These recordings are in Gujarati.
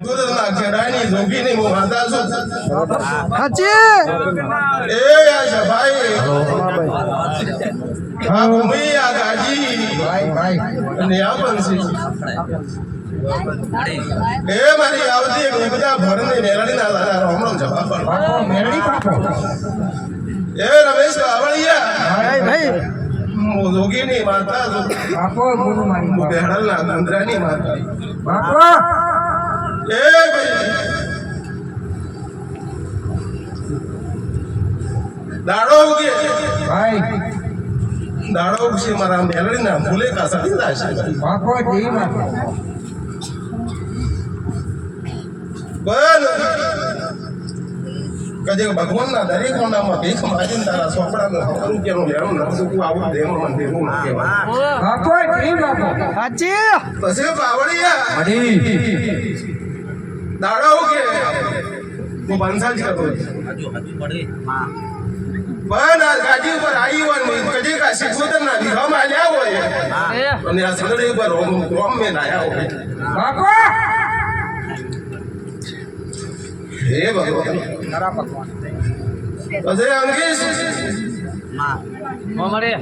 દૂધના ખેડાની જોગીની હું હાચી એ આ ગાજી એ મારી આવતી એક બધા ભરની રોમ જવાબ એ રમેશ બાવળિયા ભાઈ ભાઈ જોગીની માતા એ ભાઈ દાડો ઉગે. દાડો ઉગશે મારા મેલડીના ફૂલે કાસડી કજે ભગવાનના દરેક કોનામાં ભીખ માગીને તારા સોપડાનું સો રૂપિયાનું લેણું નતું તું આવું દેવ મને દેવું ન કહેવાય. હાચી પછી બાવળિયા. દાડો ઉગે. હું બંસાજ કરતો બન આ ગાડી ઉપર આવી હોય ને કજે કા શીખોતર ના વિવાહમાં આલ્યા હોય. અને આ સગડી ઉપર રોમ રોમ મેં નાયા હોય. હે ભગવાન. પછી અંકિશ મળે.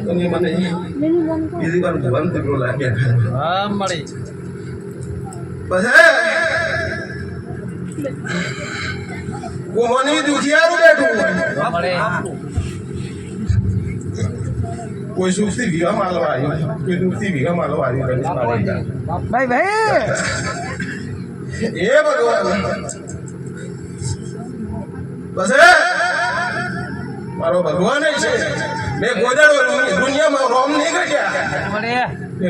બીજી વાર ભગવાન તો લાગ્યા. હા મળી. પછી કોમની દુખિયારું બેઠું. કોઈ સુખથી વિવાહ માલવા આવ્યું કોઈ દુઃખથી વીઘા માલવા આવ્યું ભાઈ ભાઈ. એ ભગવાન. બસ મારો ભગવાન છે. મેં ગોદાડો દુનિયામાં રોમ નહીં ઘટ્યા.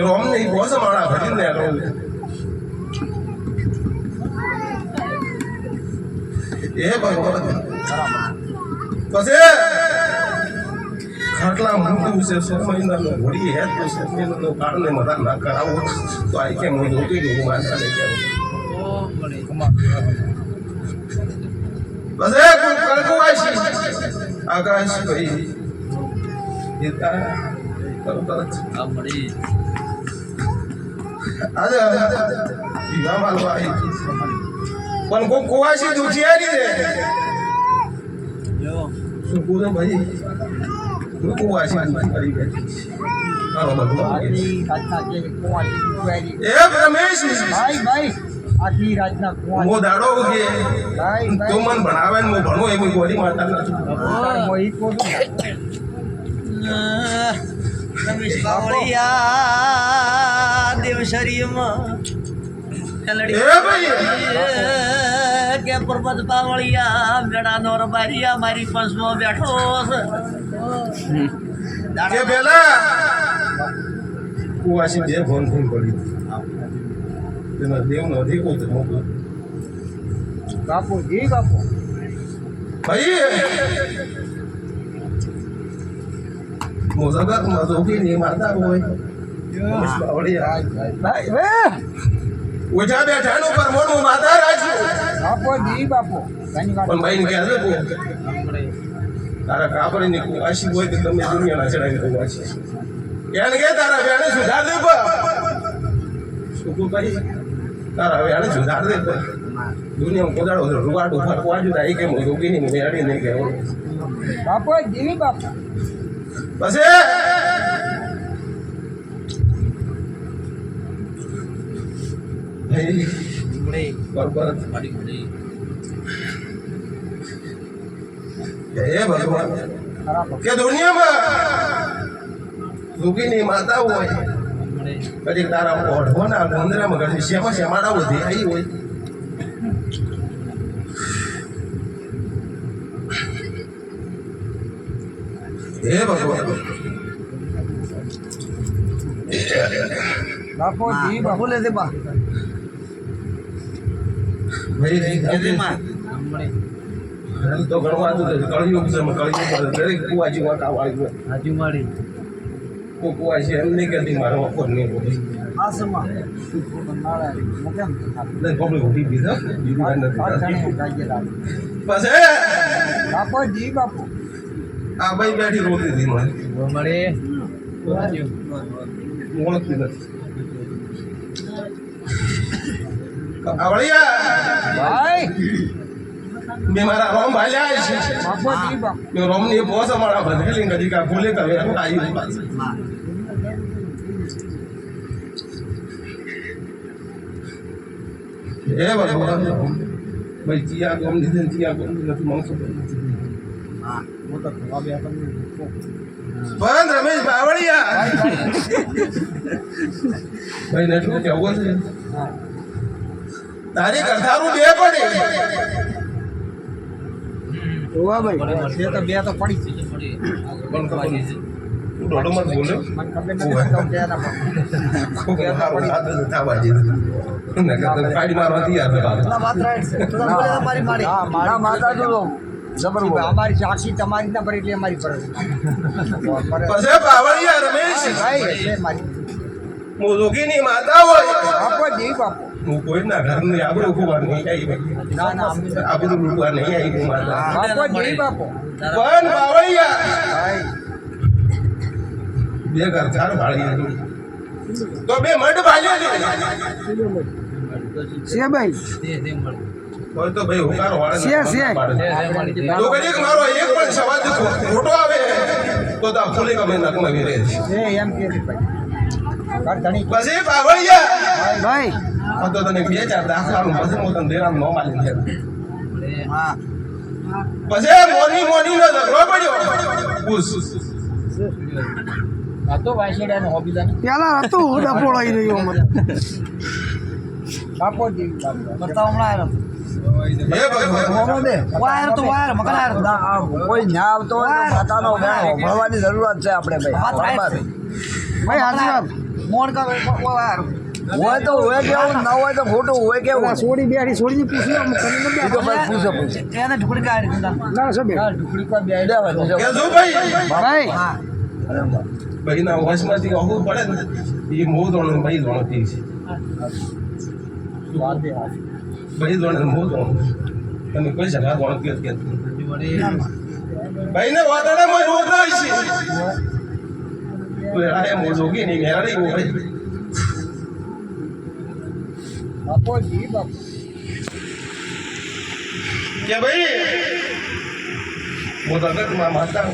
રોમ નહીં બોસ મારા ભરી ને રોમ. એ ભગવાન પછી? ખાટલા મૂકવું છે સો હેત છે મહિનાનો કારણે ના કરાવો તો આ કેમ હું જોતી ગયું માનતા ને કેમ? ઓ મળે બસ એ કણકુ આશી આકાશ ભાઈ ગીતા કરો તરત હા પણ કોઈ કુવાસી દુખિયારી રે. જો શું પૂરો ભાઈ? કુવાસી દુખિયારી રે મારો ભગવાન કે. ભાઈ રમેશ આખી રાતના મો દાડો ઉગે. તું મન ભણાવે ને હું ભણું એવી નથી. રમેશ બાવળિયા દેવશરીમાં એ ભાઈ! કે પરબત બાવળિયા મેળાનો રબારિયા મારી પંચમાં બેઠો છે. કે પેલા કુવાસી બે ફોન ફોન પડી તેના દેવ નથી કોઈ મોકલું બાપુ જી બાપુ ભાઈ ની હોય ભાઈ ભાઈ ઓછા બેઠાનું પર મોટું માતા રાખ્યું બાપો. દી બાપો પણ ભાઈ ને કહે છે તારા કાપડી ની કુવાસી હોય તો તમે દુનિયાના ચડાવી કુવાસી એને કે તારા બેને સુધાર દે શું કરી તારા વેણે સુધાર દે દુનિયામાં કોદાડો રૂવાડ ઉપર વાજુ થાય કે હું રોગી ની મેળી નહીં કહેવું બાપો જી બાપો. પછી હે ભગવાન કે દુનિયામાં રોગીની માતા હોય, કદી તારા ઓઢવાના ગોંદરામાં કદી શેમાં શેમાડા બધી આવી હોય. હે ભગવાન. બાપુ, જી બાપુ લે દે બા. ભાઈ મળી હાલ તો ગણવા તો કળિયુગ છે કળિયુગ દરેક કુવાજી વાંકા વાળી હોય. હાજુ મળી કોઈ કુવાજી એમ નહીં કહેતી મારો વખત નહીં બોલે. આસમા મેં મારા રોમ ભાલ્યા છે. મેં રોમની પોસ મારા બદલી કદી કા ભૂલે કરે આવી પાછું. એ ભગવાન ભાઈ જીયા ગોમ દીધે ને ચિયા ગમ નથી માણસો પણ રમેશ બાવળિયા. ભાઈ ને શું કેવું છે તારી ગંધારું બે પડે. ભાઈ. બે તો બે તો મત બોલ્યો. મારા માતા અમારી સાક્ષી તમારી ના ભરી એટલે અમારી બાવળિયા રમેશ. રોગીની માતા હોય. બાપોજી બાપુ. હું કોઈના ઘરની આબરૂ ખોવા નહીં આવી લૂંટવા નહીં આવી પણ બાવળિયા બે ઘર ચાર ભાળી તો બે મઢ ભાલ્યા છે. છે ભાઈ. હોય તો ભાઈ હુંકારો વાળે છે, છે. તો કદી કે મારો એક પણ સવાલ ખોટો આવે. તો આ ફૂલી ગમે નકમાં છે. એમ કે ભાઈ. પછી બાવળિયા ભાઈ. તો તને બે ચાર દાખલાનું પછી હું તને દેવાનું ન માલી દે હા. પછી મોની મોની નો ઝઘડો પડ્યો. પૂછ. આ તો વાસેડા નો હોબી લાગે પેલા હતું ડફોળાઈ રહ્યો મને. બાપોજી બાપુ. બતાવો હમણાં વાયર તો વાયર મકનાર કોઈ ના આવતો હોય તો ભણવાની જરૂરત છે આપણે ભાઈ. ભાઈ હાજી વાત મોડ કા વાયર હોય તો હોય કેવું ના હોય તો ખોટું હોય કેવું સોડી બેડી છોડીને પૂછ્યું તો ભાઈ પૂછો પૂછો. એને ઢુકડી કાઢી ના શું ઢુકડી કા બે કે શું ભાઈ. ભાઈ. ભાઈ વશમાંથી અહું પડે ને એ મોહ દોણ ભાઈ દોણ થઈ છે. ભાઈ જોડે મોહ દોણ તમે કોઈ જગા દોણ કે કે ભાઈ ને વાદળામાં રોગ આવી છે. તો એના એમ જોગી નહીં મેરાડી બાપો જી બાપો કે ભાઈ, હું તો માતા